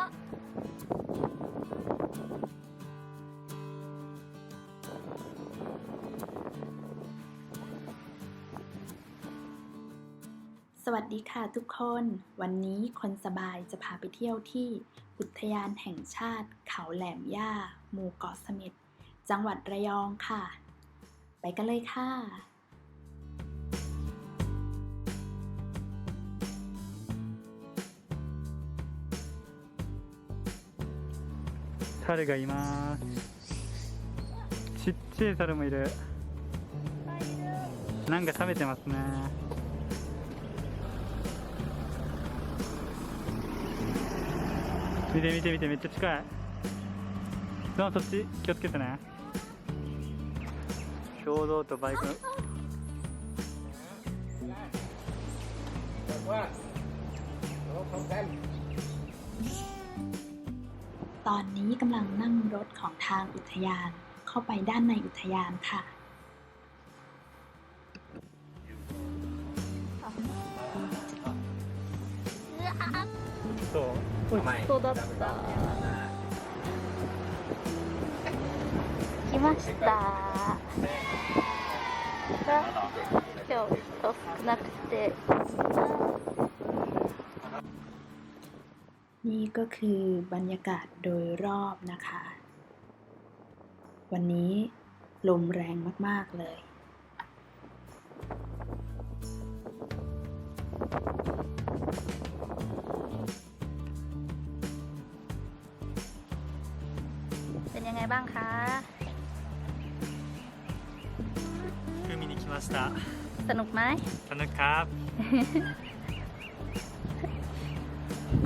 ะสวัสดีค่ะทุกคน วันนี้คนสบายจะพาไปเที่ยวที่ อุทยานแห่งชาติ เขาแหลมย่า หมู่เกาะเสม็ด จังหวัดระยองค่ะ ไปกันเลยค่ะ 猿がいます。ちっちゃい猿もいる。なんか食べてますね。見て見て見てめっちゃ近い。そのそっち気をつけてね。共同とバイク。の ตอนนี้กำลังนั่งรถของทางอุทยาน เข้าไปด้านในอุทยานค่ะ そうทำไม そうだった来ましたが今日ちょっと少なくて นี่ก็คือบรรยากาศโดยรอบนะคะ วันนี้ลมแรงมาก ๆ เลย เป็นยังไงบ้างคะ 海に来ました สนุกไหม สนุกครับ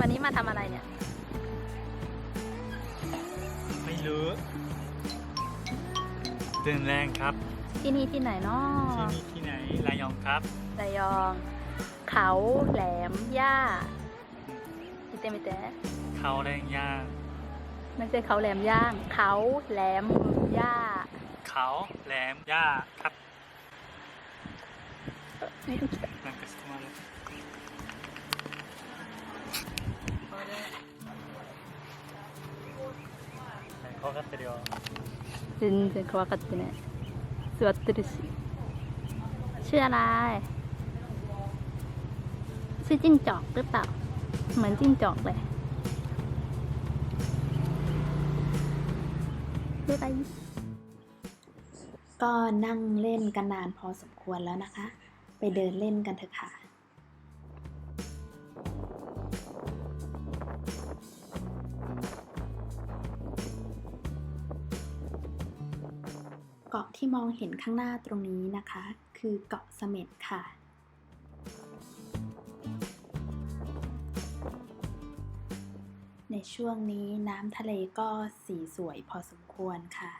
วันนี้มาทำอะไรเนี่ย ไม่รู้ตื่นแรงครับ ที่นี่ที่ไหนเนาะที่นี่ที่ไหนระยองครับระยอง เขาแหลมหญ้ามิเตมิเตเขาแหลมหญ้าไม่ใช่เขาแหลมหญ้าเขาแหลมหญ้าเขาแหลมหญ้าครับ Thank you. か質問ある怖がってるよ全然怖かってない座ってるしชื่ออะไรชื่อจิ้งจอกหรือเปล่า เหมือนจิ้งจอกเลยชื่ออะไร ก็นั่งเล่นกันนานพอสมควรแล้วนะคะ ไปเดินเล่นกันเถอะค่ะ เกาะที่มองเห็นข้างหน้าตรงนี้นะคะ คือเกาะเสม็ดค่ะ ในช่วงนี้น้ำทะเลก็สีสวยพอสมควรค่ะ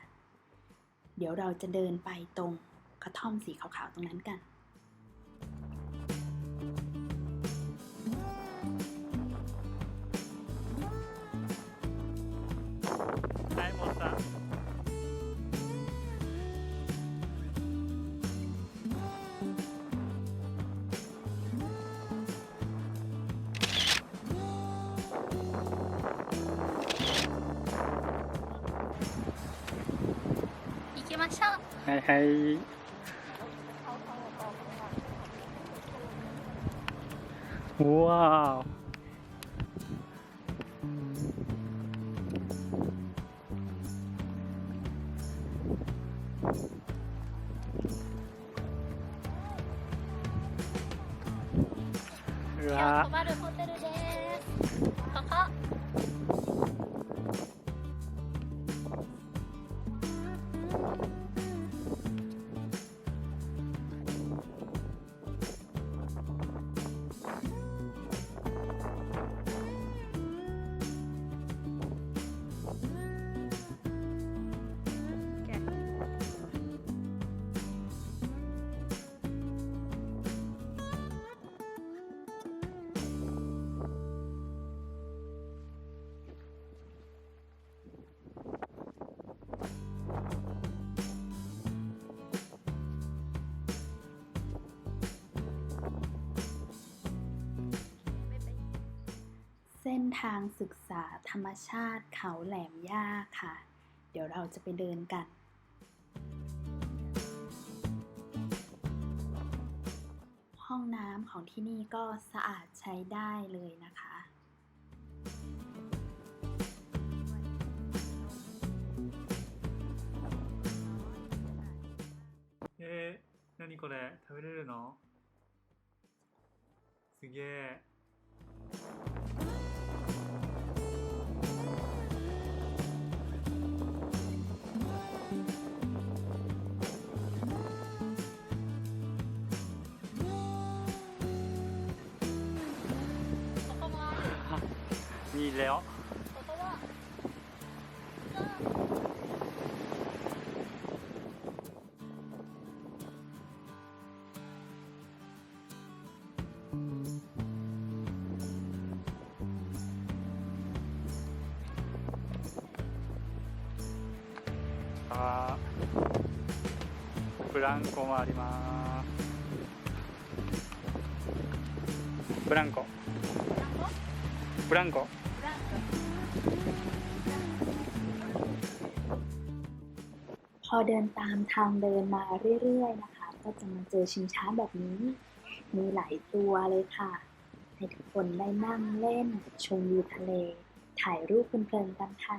เดี๋ยวเราจะเดินไปตรงกระท่อมสีขาวๆตรงนั้นกัน 行きましょう。はいはい。うわー。うわ泊まるホテルです。ここ เส้นทางศึกษาธรรมชาติเขาแหลมย่าค่ะ เดี๋ยวเราจะไปเดินกัน ห้องน้ำของที่นี่ก็สะอาดใช้ได้เลยนะคะ えー、何これ食べれるのすげえ。 あーブランコもありますブランコブランコ พอเดินตามทางเดินมาเรื่อยๆนะคะ ก็จะมาเจอชิงช้าแบบนี้ มีหลายตัวเลยค่ะ ให้ทุกคนได้นั่งเล่น ชมวิวทะเล ถ่ายรูปเพลินๆกันค่ะ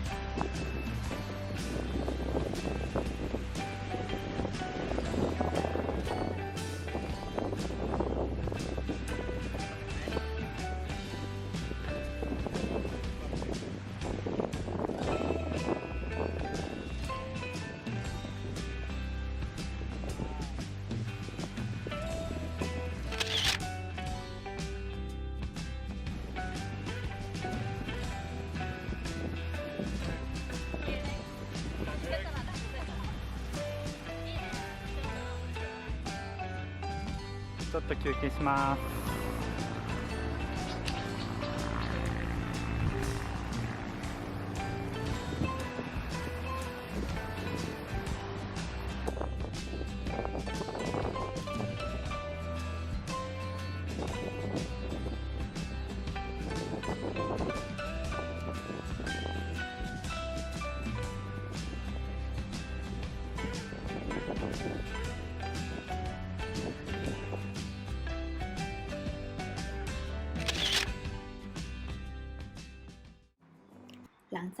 ちょっと休憩します。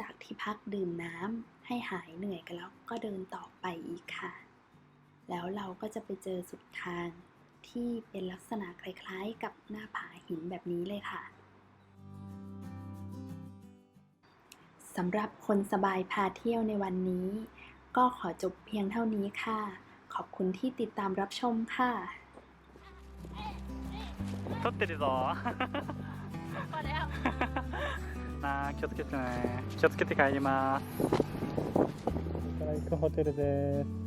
จากที่พักดื่มน้ำให้หายเหนื่อยกันแล้วก็เดินต่อไปอีกค่ะ แล้วเราก็จะไปเจอสุดทางที่เป็นลักษณะคล้ายๆ กับหน้าผาหินแบบนี้เลยค่ะสำหรับคนสบายพาเที่ยวในวันนี้ ก็ขอจบเพียงเท่านี้ค่ะ ขอบคุณที่ติดตามรับชมค่ะ 撮ってるぞพอแล้ว なあ気をつけてね。気をつけて帰ります。ここから行くホテルです。